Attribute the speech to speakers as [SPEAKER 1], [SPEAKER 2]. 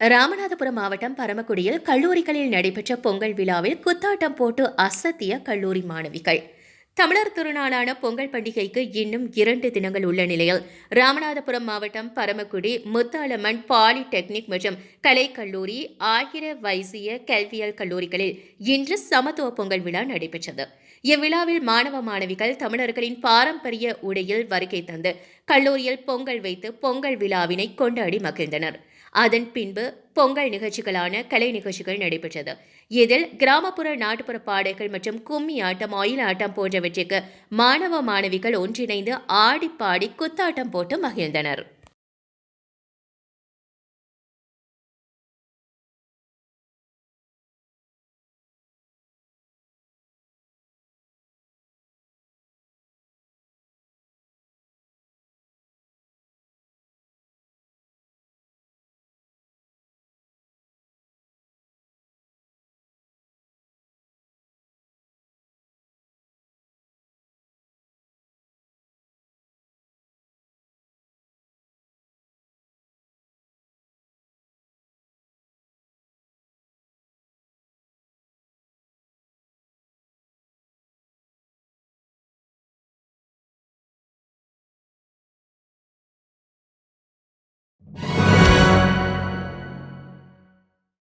[SPEAKER 1] ராமநாதபுரம் மாவட்டம் பரமக்குடியில் கல்லூரிகளில் நடைபெற்ற பொங்கல் விழாவில் குத்தாட்டம் போட்டு அசத்திய கல்லூரி மாணவிகள். தமிழர் திருநாளான பொங்கல் பண்டிகைக்கு இன்னும் இரண்டு தினங்கள் உள்ள நிலையில் ராமநாதபுரம் மாவட்டம் பரமக்குடி முத்தாலம்மன் பாலிடெக்னிக் மற்றும் கலைக்கல்லூரி ஆகிர வைசிய கல்வியல் கல்லூரிகளில் இன்று சமத்துவ பொங்கல் விழா நடைபெற்றது. இவ்விழாவில் மாணவ மாணவிகள் தமிழர்களின் பாரம்பரிய உடையில் வருகை தந்து கல்லூரியில் பொங்கல் வைத்து பொங்கல் விழாவினை கொண்டாடி மகிழ்ந்தனர். அதன் பின்பு பொங்கல் நிகழ்ச்சிகளான கலை நிகழ்ச்சிகள் நடைபெற்றது. இதில் கிராமப்புற நாட்டுப்புற பாடல்கள் மற்றும் கும்மி ஆட்டம் ஆயில் ஆட்டம் போன்றவற்றிற்கு மாணவ மாணவிகள் ஒன்றிணைந்து ஆடிப்பாடி குத்தாட்டம் போட்டு மகிழ்ந்தனர்.